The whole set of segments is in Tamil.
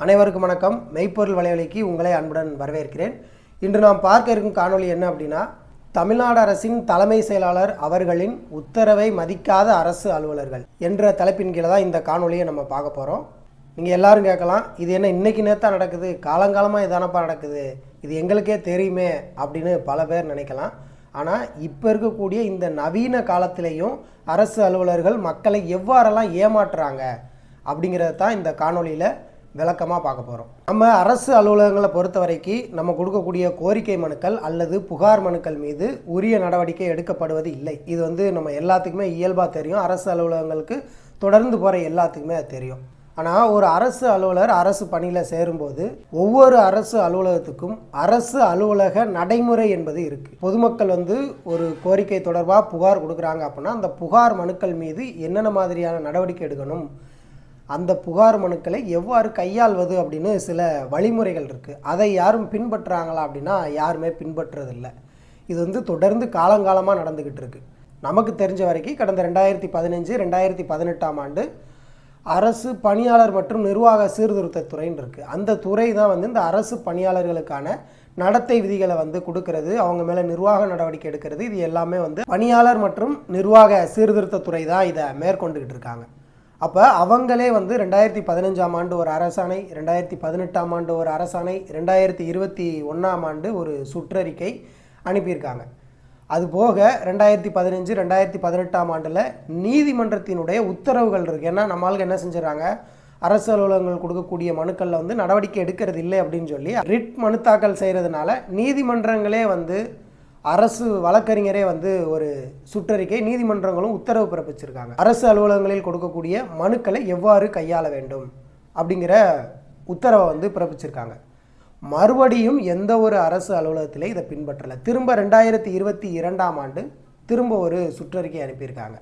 அனைவருக்கும் வணக்கம். மெய்ப்பொருள் வலைவலிக்கு உங்களை அன்புடன் வரவேற்கிறேன். இன்று நாம் பார்க்க இருக்கும் காணொளி என்ன அப்படின்னா தமிழ்நாடு அரசின் தலைமை செயலாளர் அவர்களின் உத்தரவை மதிக்காத அரசு அலுவலர்கள் என்ற தலைப்பின் கீழே தான் இந்த காணொலியை நம்ம பார்க்க போகிறோம் நீங்கள் எல்லாரும் கேட்கலாம் இது என்ன இன்னைக்கு நேத்தா நடக்குது? காலங்காலமாக இதானப்பா நடக்குது? இது எங்களுக்கே தெரியுமே அப்படின்னு பல பேர் நினைக்கலாம். ஆனால் இப்போ இருக்கக்கூடிய இந்த நவீன காலத்திலையும் அரசு அலுவலர்கள் மக்களை எவ்வாறெல்லாம் ஏமாற்றுறாங்க அப்படிங்கிறத தான் இந்த காணொலியில் விளக்கமாக பார்க்க போகிறோம் நம்ம அரசு அலுவலகங்களை பொறுத்த வரைக்கும் நம்ம கொடுக்கக்கூடிய கோரிக்கை மனுக்கள் அல்லது புகார் மனுக்கள் மீது உரிய நடவடிக்கை எடுக்கப்படுவது இல்லை. இது வந்து நம்ம எல்லாத்துக்குமே இயல்பாக தெரியும். அரசு அலுவலகங்களுக்கு தொடர்ந்து போகிற எல்லாத்துக்குமே அது தெரியும். ஆனால் ஒரு அரசு அலுவலர் அரசு பணியில் சேரும்போது ஒவ்வொரு அரசு அலுவலகத்துக்கும் அரசு அலுவலக நடைமுறை என்பது இருக்குது பொதுமக்கள் வந்து ஒரு கோரிக்கை தொடர்பாக புகார் கொடுக்குறாங்க அப்படின்னா அந்த புகார் மனுக்கள் மீது என்னென்ன மாதிரியான நடவடிக்கை எடுக்கணும்? அந்த புகார் மனுக்களை எவ்வாறு கையாள்வது அப்படின்னு சில வழிமுறைகள் இருக்குது அதை யாரும் பின்பற்றுறாங்களா அப்படின்னா யாருமே பின்பற்றுறதில்லை இது வந்து தொடர்ந்து காலங்காலமாக நடந்துக்கிட்டு இருக்கு. நமக்கு தெரிஞ்ச வரைக்கும் கடந்த ரெண்டாயிரத்தி பதினஞ்சு ரெண்டாயிரத்தி பதினெட்டாம் ஆண்டு அரசு பணியாளர் மற்றும் நிர்வாக சீர்திருத்த துறைன்னு இருக்குது அந்த துறை தான் வந்து இந்த அரசு பணியாளர்களுக்கான நடத்தை விதிகளை வந்து கொடுக்கறது அவங்க மேலே நிர்வாக நடவடிக்கை எடுக்கிறது. இது எல்லாமே வந்து பணியாளர் மற்றும் நிர்வாக சீர்திருத்த துறை தான் இதை மேற்கொண்டுக்கிட்டு இருக்காங்க. அப்போ அவங்களே வந்து ரெண்டாயிரத்தி பதினஞ்சாம் ஆண்டு ஒரு அரசாணை ரெண்டாயிரத்தி பதினெட்டாம் ஆண்டு ஒரு அரசாணை ரெண்டாயிரத்தி இருபத்தி ஒன்றாம் ஆண்டு ஒரு சுற்றறிக்கை அனுப்பியிருக்காங்க. அது போக ரெண்டாயிரத்தி பதினஞ்சு ரெண்டாயிரத்தி பதினெட்டாம் ஆண்டில் நீதிமன்றத்தினுடைய உத்தரவுகள் இருக்குது ஏன்னா நம்மளுக்கு என்ன செஞ்சுறாங்க அரசு அலுவலகங்கள் கொடுக்கக்கூடிய மனுக்களில் வந்து நடவடிக்கை எடுக்கிறது இல்லை அப்படின்னு சொல்லி ரிட் மனு தாக்கல் செய்கிறதுனால நீதிமன்றங்களே வந்து அரசு வழக்கறிஞரே வந்து ஒரு சுற்றறிக்கை நீதிமன்றங்களும் உத்தரவு பிறப்பிச்சிருக்காங்க. அரசு அலுவலகங்களில் கொடுக்கக்கூடிய மனுக்களை எவ்வாறு கையாள வேண்டும் அப்படிங்கிற உத்தரவை வந்து பிறப்பிச்சிருக்காங்க. மறுபடியும் எந்த ஒரு அரசு அலுவலகத்திலே இதை பின்பற்றலை. திரும்ப ரெண்டாயிரத்தி இருபத்தி இரண்டாம் ஆண்டு திரும்ப ஒரு சுற்றறிக்கை அனுப்பியிருக்காங்க.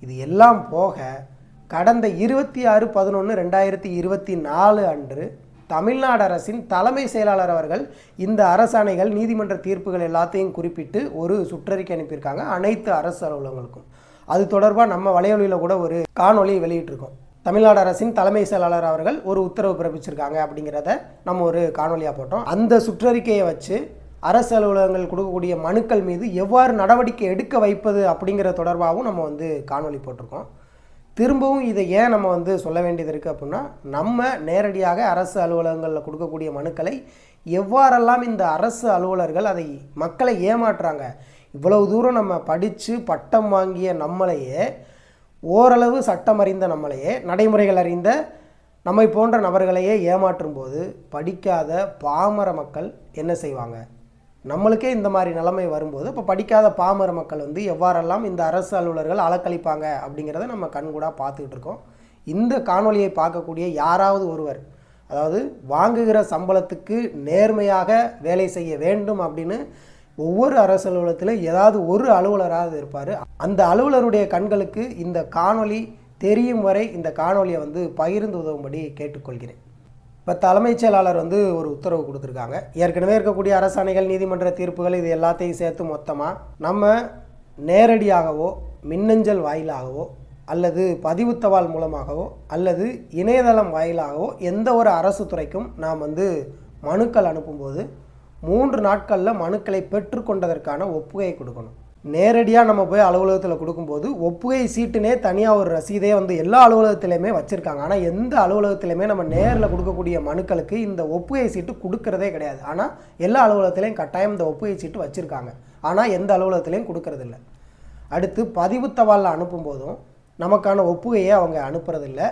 இது எல்லாம் போக கடந்த இருபத்தி ஆறு பதினொன்று ரெண்டாயிரத்தி இருபத்தி நாலு அன்று தமிழ்நாடு அரசின் தலைமை செயலாளர் அவர்கள் இந்த அரசாணைகள் நீதிமன்ற தீர்ப்புகள் எல்லாத்தையும் குறிப்பிட்டு ஒரு சுற்றறிக்கை அனுப்பியிருக்காங்க. அனைத்து அரசு அலுவலகங்களுக்கும். அது தொடர்பாக நம்ம வலையொலியில் கூட ஒரு காணொலியை வெளியிட்டிருக்கோம். தமிழ்நாடு அரசின் தலைமை செயலாளர் அவர்கள் ஒரு உத்தரவு பிறப்பிச்சிருக்காங்க அப்படிங்கிறத நம்ம ஒரு காணொலியாக போட்டோம். அந்த சுற்றறிக்கையை வச்சு அரசு அலுவலகங்கள் கொடுக்கக்கூடிய மனுக்கள் மீது எவ்வாறு நடவடிக்கை எடுக்க வைப்பது அப்படிங்கிற தொடர்பாகவும் நம்ம வந்து காணொலி போட்டிருக்கோம். திரும்பவும் இதை ஏன் நம்ம வந்து சொல்ல வேண்டியது இருக்குது அப்படின்னா நம்ம நேரடியாக அரசு அலுவலகங்களில் கொடுக்கக்கூடிய மனுக்களை எவ்வாறெல்லாம் இந்த அரசு அலுவலர்கள் அதை மக்களை ஏமாற்றுறாங்க இவ்வளவு தூரம் நம்ம படித்து பட்டம் வாங்கிய நம்மளையே ஓரளவு சட்டம் அறிந்த நம்மளையே நடைமுறைகள் அறிந்த நம்மை போன்ற நபர்களையே ஏமாற்றும் போது படிக்காத பாமர மக்கள் என்ன செய்வாங்க? நம்மளுக்கே இந்த மாதிரி நிலைமை வரும்போது இப்போ படிக்காத பாமர மக்கள் வந்து எவ்வாறெல்லாம் இந்த அரசு அலுவலர்கள் அலக்களிப்பாங்க அப்படிங்கிறத நம்ம கண்கூடாக பார்த்துக்கிட்டு இருக்கோம். இந்த காணொலியை பார்க்கக்கூடிய யாராவது ஒருவர் அதாவது வாங்குகிற சம்பளத்துக்கு நேர்மையாக வேலை செய்ய வேண்டும் அப்படின்னு ஒவ்வொரு அரசு அலுவலகத்தில் ஏதாவது ஒரு அலுவலராவது இருப்பார். அந்த அலுவலருடைய கண்களுக்கு இந்த காணொளி தெரியும் வரை இந்த காணொலியை வந்து பகிர்ந்து உதவும்படி கேட்டுக்கொள்கிறேன். இப்போ தலைமைச் செயலாளர் வந்து ஒரு உத்தரவு கொடுத்துருக்காங்க. ஏற்கனவே இருக்கக்கூடிய அரசாணைகள் நீதிமன்ற தீர்ப்புகள் இது எல்லாத்தையும் சேர்த்து மொத்தமாக நம்ம நேரடியாகவோ மின்னஞ்சல் வாயிலாகவோ அல்லது பதிவுத்தவால் மூலமாகவோ அல்லது இணையதளம் வாயிலாகவோ எந்த ஒரு அரசு துறைக்கும் நாம் வந்து மனுக்கள் அனுப்பும்போது மூன்று நாட்களில் மனுக்களை பெற்றுக்கொண்டதற்கான ஒப்புகையை கொடுக்கணும். நேரடியாக நம்ம போய் அலுவலகத்தில் கொடுக்கும்போது ஒப்புகை சீட்டுனே தனியாக ஒரு ரசீதே வந்து எல்லா அலுவலகத்திலையுமே வச்சுருக்காங்க. ஆனால் எந்த அலுவலகத்திலையுமே நம்ம நேரில் கொடுக்கக்கூடிய மனுக்களுக்கு இந்த ஒப்புகை சீட்டு கொடுக்கறதே கிடையாது. ஆனால் எல்லா அலுவலகத்திலையும் கட்டாயம் இந்த ஒப்புகை சீட்டு வச்சுருக்காங்க. ஆனால் எந்த அலுவலகத்திலையும் கொடுக்கறதில்ல. அடுத்து பதிவு தபாலில் அனுப்பும்போதும் நமக்கான ஒப்புகையை அவங்க அனுப்புறதில்ல.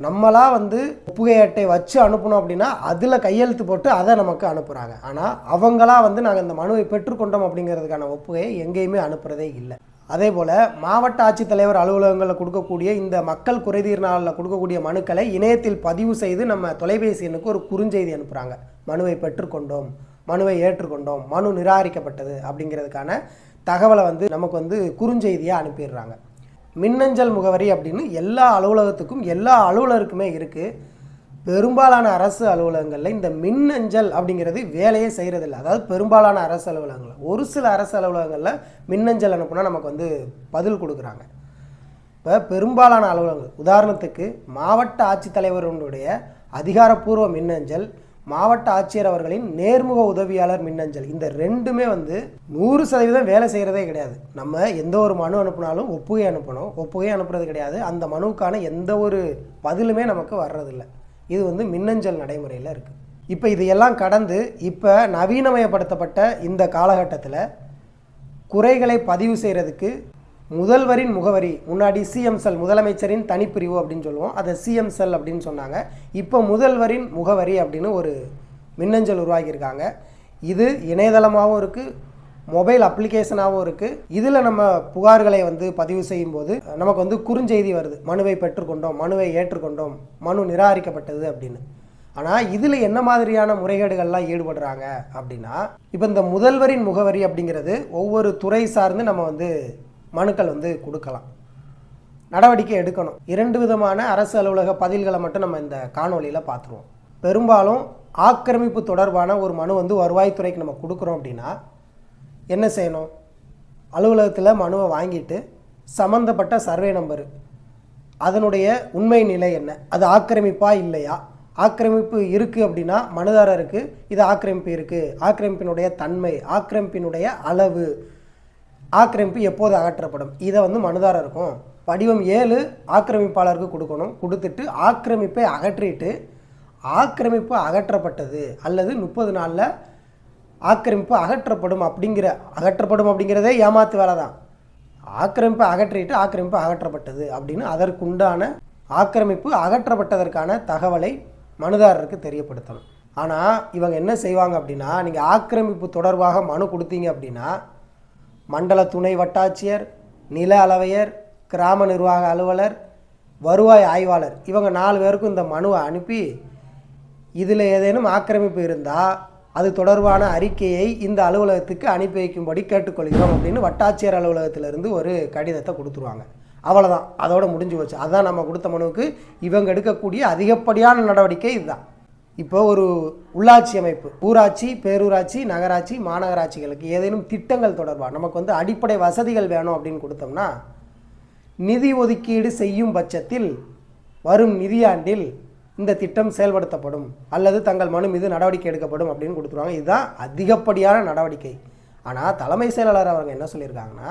நம்மளாக வந்து ஒப்புகை அட்டை வச்சு அனுப்பணும் அப்படின்னா அதில் கையெழுத்து போட்டு அதை நமக்கு அனுப்புகிறாங்க ஆனால் அவங்களா வந்து நாங்கள் இந்த மனுவை பெற்றுக்கொண்டோம் அப்படிங்கிறதுக்கான ஒப்புகையை எங்கேயுமே அனுப்புகிறதே இல்லை. அதே போல் மாவட்ட ஆட்சித்தலைவர் அலுவலகங்களில் கொடுக்கக்கூடிய இந்த மக்கள் குறைதீர் நாளில் கொடுக்கக்கூடிய மனுக்களை இணையத்தில் பதிவு செய்து நம்ம தொலைபேசி எண்ணுக்கு ஒரு குறுஞ்செய்தி அனுப்புகிறாங்க மனுவை பெற்றுக்கொண்டோம் மனுவை ஏற்றுக்கொண்டோம் மனு நிராகரிக்கப்பட்டது அப்படிங்கிறதுக்கான தகவலை வந்து நமக்கு வந்து குறுஞ்செய்தியாக அனுப்பிடுறாங்க. மின்னஞ்சல் முகவரி அப்படின்னு எல்லா அலுவலகத்துக்கும் எல்லா அலுவலருக்குமே இருக்குது பெரும்பாலான அரசு அலுவலகங்களில் இந்த மின்னஞ்சல் அப்படிங்கிறது வேலையே செய்கிறதில்ல அதாவது பெரும்பாலான அரசு அலுவலகங்களில். ஒரு சில அரசு அலுவலகங்களில் மின்னஞ்சல் அனுப்புனா நமக்கு வந்து பதில் கொடுக்குறாங்க. இப்போ பெரும்பாலான அலுவலகங்கள் உதாரணத்துக்கு மாவட்ட ஆட்சித்தலைவருடைய அதிகாரப்பூர்வ மின்னஞ்சல் மாவட்ட ஆட்சியர் அவர்களின் நேர்முக உதவியாளர் மின்னஞ்சல். இந்த ரெண்டுமே வந்து நூறு சதவீதம் வேலை செய்கிறதே கிடையாது. நம்ம எந்த ஒரு மனு அனுப்புனாலும் ஒப்புகை அனுப்பணும். ஒப்புகை அனுப்புறது கிடையாது. அந்த மனுவுக்கான எந்த ஒரு பதிலுமே நமக்கு வர்றதில்லை. இது வந்து மின்னஞ்சல் நடைமுறையில் இருக்குது இப்போ இதையெல்லாம் கடந்து இப்போ நவீனமயப்படுத்தப்பட்ட இந்த காலகட்டத்தில் குறைகளை பதிவு செய்கிறதுக்கு முதல்வரின் முகவரி முன்னாடி சிஎம் செல் முதலமைச்சரின் தனிப்பிரிவு அப்படின்னு சொல்லுவோம். அதை சிஎம் செல் அப்படின்னு சொன்னாங்க. இப்போ முதல்வரின் முகவரி அப்படின்னு ஒரு மின்னஞ்சல் உருவாக்கியிருக்காங்க. இது இணையதளமாகவும் இருக்குது மொபைல் அப்ளிகேஷனாகவும் இருக்குது இதில் நம்ம புகார்களை வந்து பதிவு செய்யும்போது நமக்கு வந்து குறுஞ்செய்தி வருது. மனுவை பெற்றுக்கொண்டோம் மனுவை ஏற்றுக்கொண்டோம் மனு நிராகரிக்கப்பட்டது அப்படின்னு. ஆனால் இதில் என்ன மாதிரியான முறைகேடுகள்லாம் ஈடுபடுறாங்க அப்படின்னா இப்போ இந்த முதல்வரின் முகவரி அப்படிங்கிறது ஒவ்வொரு துறை சார்ந்து நம்ம வந்து மனுக்கள் வந்து கொடுக்கலாம். நடவடிக்கை எடுக்கணும். இரண்டு விதமான அரசு அலுவலக பதில்களை மட்டும் நம்ம இந்த காணொளியில் பார்த்துருவோம். பெரும்பாலும் ஆக்கிரமிப்பு தொடர்பான ஒரு மனு வந்து வருவாய்த்துறைக்கு நம்ம கொடுக்குறோம் அப்படின்னா என்ன செய்யணும்? அலுவலகத்தில் மனுவை வாங்கிட்டு சம்மந்தப்பட்ட சர்வே நம்பரு. அதனுடைய உண்மை நிலை என்ன? அது ஆக்கிரமிப்பா இல்லையா? ஆக்கிரமிப்பு இருக்குது அப்படின்னா மனுதாரருக்கு இது ஆக்கிரமிப்பு இருக்குது ஆக்கிரமிப்பினுடைய தன்மை ஆக்கிரமிப்பினுடைய அளவு ஆக்கிரமிப்பு எப்போது அகற்றப்படும்? இதை வந்து மனுதாரர் இருக்கும். படிவம் ஏழு ஆக்கிரமிப்பாளருக்கு கொடுக்கணும். கொடுத்துட்டு ஆக்கிரமிப்பை அகற்றிட்டு ஆக்கிரமிப்பு அகற்றப்பட்டது அல்லது முப்பது நாளில் ஆக்கிரமிப்பு அகற்றப்படும் அப்படிங்கிற அகற்றப்படும் அப்படிங்கிறதே ஏமாத்து வேலை தான். ஆக்கிரமிப்பை அகற்றிட்டு ஆக்கிரமிப்பு அகற்றப்பட்டது அப்படின்னு அதற்குண்டான ஆக்கிரமிப்பு அகற்றப்பட்டதற்கான தகவலை மனுதாரருக்கு தெரியப்படுத்தணும். ஆனால் இவங்க என்ன செய்வாங்க அப்படின்னா நீங்கள் ஆக்கிரமிப்பு தொடர்பாக மனு கொடுத்தீங்க அப்படின்னா மண்டல துணை வட்டாட்சியர் நில அளவையர் கிராம நிர்வாக அலுவலர் வருவாய் ஆய்வாளர் இவங்க நாலு பேருக்கும் இந்த மனுவை அனுப்பி இதில் ஏதேனும் ஆக்கிரமிப்பு இருந்தால் அது தொடர்பான அறிக்கையை இந்த அலுவலகத்துக்கு அனுப்பி வைக்கும்படி கேட்டுக்கொள்கிறோம் அப்படின்னு வட்டாட்சியர் அலுவலகத்திலிருந்து ஒரு கடிதத்தை கொடுத்துருவாங்க. அவ்வளோதான் அதோட முடிஞ்சு போச்சு. அதான் நம்ம கொடுத்த மனுவுக்கு இவங்க எடுக்கக்கூடிய அதிகப்படியான நடவடிக்கை இதுதான். இப்போ ஒரு உள்ளாட்சி அமைப்பு ஊராட்சி பேரூராட்சி நகராட்சி மாநகராட்சிகளுக்கு ஏதேனும் திட்டங்கள் தொடர்பாக நமக்கு வந்து அடிப்படை வசதிகள் வேணும் அப்படின்னு கொடுத்தோம்னா நிதி ஒதுக்கீடு செய்யும் பட்சத்தில் வரும் நிதியாண்டில் இந்த திட்டம் செயல்படுத்தப்படும். அல்லது தங்கள் மனு மீது நடவடிக்கை எடுக்கப்படும் அப்படின்னு கொடுத்துருவாங்க. இதுதான் அதிகப்படியான நடவடிக்கை. ஆனால் தலைமை செயலாளர் அவங்க என்ன சொல்லியிருக்காங்கன்னா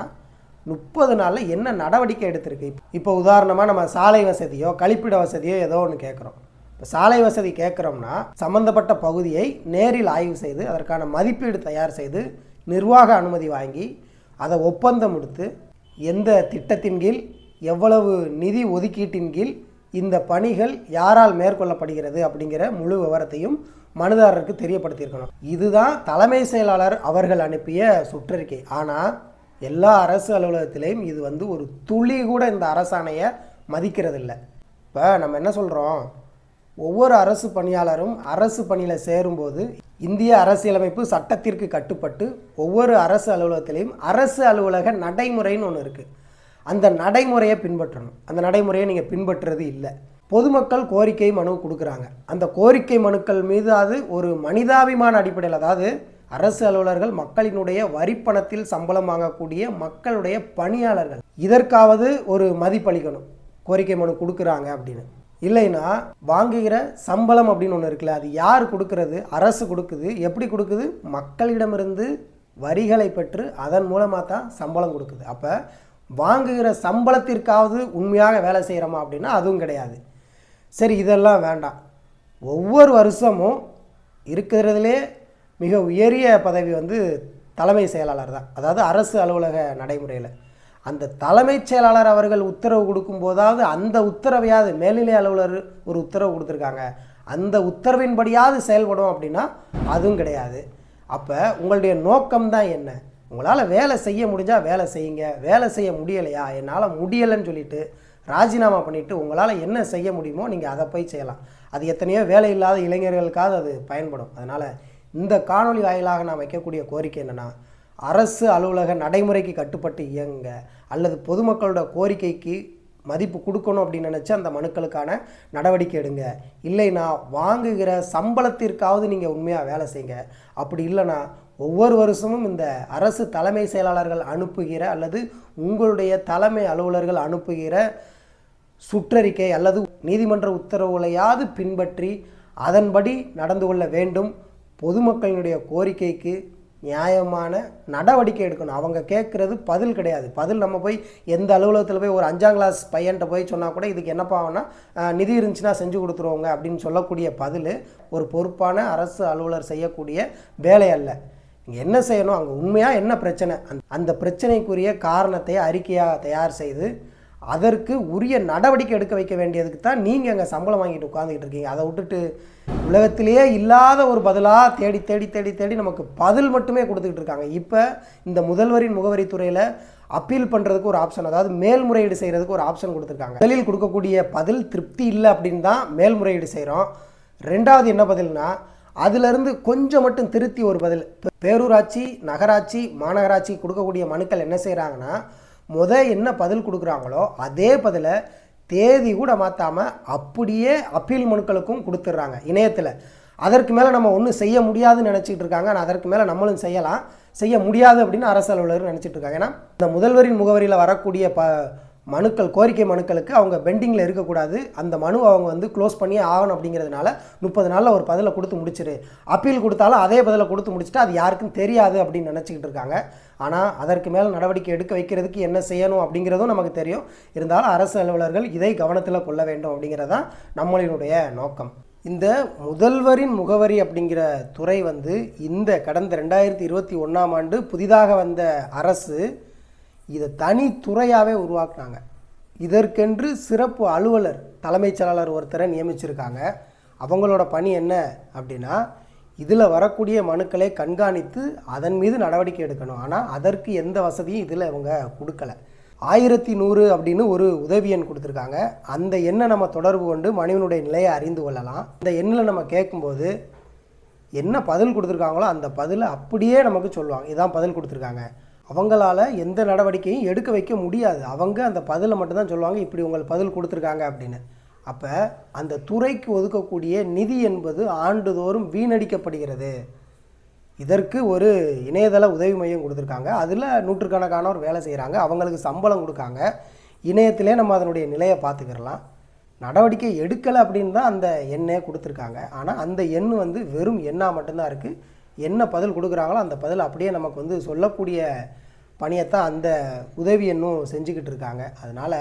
முப்பது நாளில் என்ன நடவடிக்கை எடுத்திருக்கு? இப்போ உதாரணமாக நம்ம சாலை வசதியோ கழிப்பிட வசதியோ ஏதோ ஒன்று கேட்குறோம் இப்போ சாலை வசதி கேட்குறோம்னா சம்மந்தப்பட்ட பகுதியை நேரில் ஆய்வு செய்து அதற்கான மதிப்பீடு தயார் செய்து நிர்வாக அனுமதி வாங்கி அதை ஒப்பந்தம் எடுத்து எந்த திட்டத்தின் கீழ் எவ்வளவு நிதி ஒதுக்கீட்டின் கீழ் இந்த பணிகள் யாரால் மேற்கொள்ளப்படுகிறது அப்படிங்கிற முழு விவரத்தையும் மனுதாரருக்கு தெரியப்படுத்தியிருக்கணும். இதுதான் தலைமை செயலாளர் அவர்கள் அனுப்பிய சுற்றறிக்கை. ஆனால் எல்லா அரசு அலுவலகத்திலையும் இது வந்து ஒரு துளி கூட இந்த அரசாணையை மதிக்கிறதில்ல. இப்போ நம்ம என்ன சொல்கிறோம் ஒவ்வொரு அரசு பணியாளரும் அரசு பணியில் சேரும்போது இந்திய அரசியலமைப்பு சட்டத்திற்கு கட்டுப்பட்டு ஒவ்வொரு அரசு அலுவலகத்திலையும் அரசு அலுவலக நடைமுறைன்னு ஒன்று இருக்குது அந்த நடைமுறையை பின்பற்றணும். அந்த நடைமுறையை நீங்கள் பின்பற்றுறது இல்லை. பொதுமக்கள் கோரிக்கை மனு கொடுக்குறாங்க. அந்த கோரிக்கை மனுக்கள் மீது அது ஒரு மனிதாபிமான அடிப்படையில் அதாவது அரசு அலுவலர்கள் மக்களினுடைய வரிப்பணத்தில் சம்பளம் வாங்கக்கூடிய மக்களுடைய பணியாளர்கள். இதற்காவது ஒரு மதிப்பளிக்கணும். கோரிக்கை மனு கொடுக்குறாங்க அப்படின்னு. இல்லைன்னா வாங்குகிற சம்பளம் அப்படின்னு ஒன்று இருக்குல்ல அது யார் கொடுக்கறது அரசு கொடுக்குது எப்படி கொடுக்குது? மக்களிடமிருந்து வரிகளை பெற்று அதன் மூலமாக தான் சம்பளம் கொடுக்குது. அப்போ வாங்குகிற சம்பளத்திற்காவது உண்மையாக வேலை செய்கிறோமா அப்படின்னா அதுவும் கிடையாது. சரி இதெல்லாம் வேண்டாம். ஒவ்வொரு வருஷமும் இருக்கிறதுலே மிக உயரிய பதவி வந்து தலைமை செயலாளர் தான். அதாவது அரசு அலுவலக நடைமுறையில். அந்த தலைமைச் செயலாளர் அவர்கள் உத்தரவு கொடுக்கும் போதாவது அந்த உத்தரவையாவது மேல்நிலை அலுவலர் ஒரு உத்தரவு கொடுத்துருக்காங்க. அந்த உத்தரவின்படியாவது செயல்படும் அப்படின்னா அதுவும் கிடையாது. அப்போ உங்களுடைய நோக்கம் தான் என்ன? உங்களால் வேலை செய்ய முடிஞ்சால் வேலை செய்யுங்க. வேலை செய்ய முடியலையா? என்னால் முடியலைன்னு சொல்லிட்டு ராஜினாமா பண்ணிவிட்டு உங்களால் என்ன செய்ய முடியுமோ நீங்கள் அதை போய் செய்யலாம். அது எத்தனையோ வேலை இல்லாத இளைஞர்களுக்காவது அது பயன்படும். அதனால் இந்த காணொளி வாயிலாக நான் வைக்கக்கூடிய கோரிக்கை என்னென்னா அரசு அலுவலக நடைமுறைக்கு கட்டுப்பட்டு இயங்குங்க அல்லது பொதுமக்களோட கோரிக்கைக்கு மதிப்பு கொடுக்கணும் அப்படின்னு நினச்சி அந்த மனுக்களுக்கான நடவடிக்கை எடுங்க. இல்லைன்னா வாங்குகிற சம்பளத்திற்காவது நீங்கள் உண்மையாக வேலை செய்யுங்க. அப்படி இல்லைன்னா ஒவ்வொரு வருஷமும் இந்த அரசு தலைமை செயலாளர்கள் அனுப்புகிற அல்லது உங்களுடைய தலைமை அலுவலர்கள் அனுப்புகிற சுற்றறிக்கை அல்லது நீதிமன்ற உத்தரவுகளையாவது பின்பற்றி அதன்படி நடந்து கொள்ள வேண்டும். பொதுமக்களினுடைய கோரிக்கைக்கு நியாயமான நடவடிக்கை எடுக்கணும். அவங்க கேட்குறது பதில் கிடையாது. பதில் நம்ம போய் எந்த அலுவலகத்தில் போய் ஒரு அஞ்சாம் கிளாஸ் பையன்கிட்ட போய் சொன்னால் கூட இதுக்கு என்னப்பா நிதி இருந்துச்சுன்னா செஞ்சு கொடுத்துருவோங்க அப்படின்னு சொல்லக்கூடிய பதில் ஒரு பொறுப்பான அரசு அலுவலர் செய்யக்கூடிய வேலை அல்ல. இங்கே என்ன செய்யணும்? அங்கே உண்மையாக என்ன பிரச்சனை? அந்த- அந்த பிரச்சனைக்குரிய காரணத்தை அறிக்கையாக தயார் செய்து அதற்கு உரிய நடவடிக்கை எடுக்க வைக்க வேண்டியதுக்கு தான் நீங்கள் அங்கே சம்பளம் வாங்கிட்டு உட்காந்துக்கிட்டு இருக்கீங்க. அதை விட்டுட்டு உலகத்திலேயே இல்லாத ஒரு பதிலாக தேடி தேடி தேடி தேடி நமக்கு பதில் மட்டுமே கொடுத்துக்கிட்டு இருக்காங்க. இப்போ இந்த முதல்வரின் முகவரித்துறையில் அப்பீல் பண்ணுறதுக்கு ஒரு ஆப்ஷன் அதாவது மேல்முறையீடு செய்கிறதுக்கு ஒரு ஆப்ஷன் கொடுத்துருக்காங்க. முதலில் கொடுக்கக்கூடிய பதில் திருப்தி இல்லை அப்படின்னு தான் மேல்முறையீடு செய்கிறோம் ரெண்டாவது என்ன பதில்னா அதிலிருந்து கொஞ்சம் மட்டும் திருத்தி ஒரு பதில். பேரூராட்சி நகராட்சி மாநகராட்சி கொடுக்கக்கூடிய மனுக்கள் என்ன செய்கிறாங்கன்னா முத என்ன பதில் கொடுக்குறாங்களோ அதே பதிலை தேதி கூட மாற்றாமல் அப்படியே அப்பீல் மனுக்களுக்கும் கொடுத்துட்றாங்க இணையத்தில். அதற்கு மேலே நம்ம ஒன்றும் செய்ய முடியாதுன்னு நினச்சிட்டு இருக்காங்க. ஆனால் அதற்கு மேலே நம்மளும் செய்யலாம். செய்ய முடியாது அப்படின்னு அரசு அலுவலர் நினச்சிட்டு இருக்காங்க. ஏன்னா இந்த முதல்வரின் முகவரியில் வரக்கூடிய ப மனுக்கள் கோரிக்கை மனுக்களுக்கு அவங்க பெண்டிங்கில் இருக்கக்கூடாது. அந்த மனு அவங்க வந்து க்ளோஸ் பண்ணியே ஆகணும் அப்படிங்கிறதுனால முப்பது நாளில் ஒரு பதிலை கொடுத்து முடிச்சிரு. அப்பீல் கொடுத்தாலும் அதே பதிலை கொடுத்து முடிச்சுட்டு அது யாருக்கும் தெரியாது அப்படின்னு நினச்சிக்கிட்டு இருக்காங்க. ஆனால் அதற்கு மேல் நடவடிக்கை எடுக்க வைக்கிறதுக்கு என்ன செய்யணும் அப்படிங்கிறதும் நமக்கு தெரியும். இருந்தாலும் அரசு அலுவலர்கள் இதை கவனத்தில் கொள்ள வேண்டும் அப்படிங்கிறது தான் நம்மளினுடைய நோக்கம். இந்த முதல்வரின் முகவரி அப்படிங்கிற துறை வந்து இந்த கடந்த ரெண்டாயிரத்தி இருபத்தி ஒன்றாம் ஆண்டு புதிதாக வந்த அரசு இதை தனி துறையாகவே உருவாக்குனாங்க. இதற்கென்று சிறப்பு அலுவலர் தலைமைச் செயலாளர் ஒருத்தரை நியமிச்சிருக்காங்க. அவங்களோட பணி என்ன அப்படின்னா இதில் வரக்கூடிய மனுக்களை கண்காணித்து அதன் மீது நடவடிக்கை எடுக்கணும். ஆனால் அதற்கு எந்த வசதியும் இதில் இவங்க கொடுக்கல. ஆயிரத்தி நூறு அப்படின்னு ஒரு உதவி எண் கொடுத்துருக்காங்க. அந்த எண்ணை நம்ம தொடர்பு கொண்டு மனிதனுடைய நிலையை அறிந்து கொள்ளலாம். அந்த எண்ணில் நம்ம கேட்கும்போது என்ன பதில் கொடுத்துருக்காங்களோ அந்த பதிலை அப்படியே நமக்கு சொல்லுவாங்க. இதான் பதில் கொடுத்துருக்காங்க. அவங்களால எந்த நடவடிக்கையும் எடுக்க வைக்க முடியாது. அவங்க அந்த பதிலை மட்டும்தான் சொல்லுவாங்க இப்படி உங்களுக்கு பதில் கொடுத்துருக்காங்க அப்படின்னு. அப்போ அந்த துறைக்கு ஒதுக்கக்கூடிய நிதி என்பது ஆண்டுதோறும் வீணடிக்கப்படுகிறது. இதற்கு ஒரு இணையதள உதவி மையம் கொடுத்துருக்காங்க. அதில் நூற்றுக்கணக்கானோர் வேலை செய்கிறாங்க அவங்களுக்கு சம்பளம் கொடுக்காங்க. இணையத்திலே நம்ம அதனுடைய நிலையை பார்த்துக்கிறலாம் நடவடிக்கை எடுக்கலை அப்படின்னு தான் அந்த எண்ணே கொடுத்துருக்காங்க. ஆனால் அந்த எண் வந்து வெறும் எண்ணாக மட்டும்தான் இருக்குது என்ன பதில் கொடுக்குறாங்களோ அந்த பதில் அப்படியே நமக்கு வந்து சொல்லக்கூடிய பணியைத்தான் அந்த உதவி இன்னும் செஞ்சுக்கிட்டு இருக்காங்க. அதனால்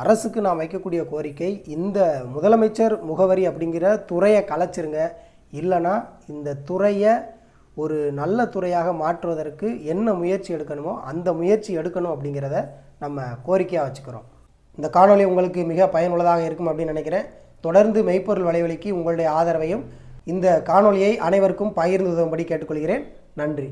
அரசுக்கு நான் வைக்கக்கூடிய கோரிக்கை இந்த முதலமைச்சர் முகவரி அப்படிங்கிற துறையை கலைச்சிருங்க. இல்லைன்னா இந்த துறையை ஒரு நல்ல துறையாக மாற்றுவதற்கு என்ன முயற்சி எடுக்கணுமோ அந்த முயற்சி எடுக்கணும் அப்படிங்கிறத நம்ம கோரிக்கையாக வச்சுக்கிறோம். இந்த காணொளி உங்களுக்கு மிக பயனுள்ளதாக இருக்கும் அப்படின்னு நினைக்கிறேன். தொடர்ந்து மெய்ப்பொருள் வலைவலிக்கு உங்களுடைய ஆதரவையும் இந்த காணொளியை அனைவருக்கும் பகிர்ந்து உதவும்படி கேட்டுக்கொள்கிறேன். நன்றி.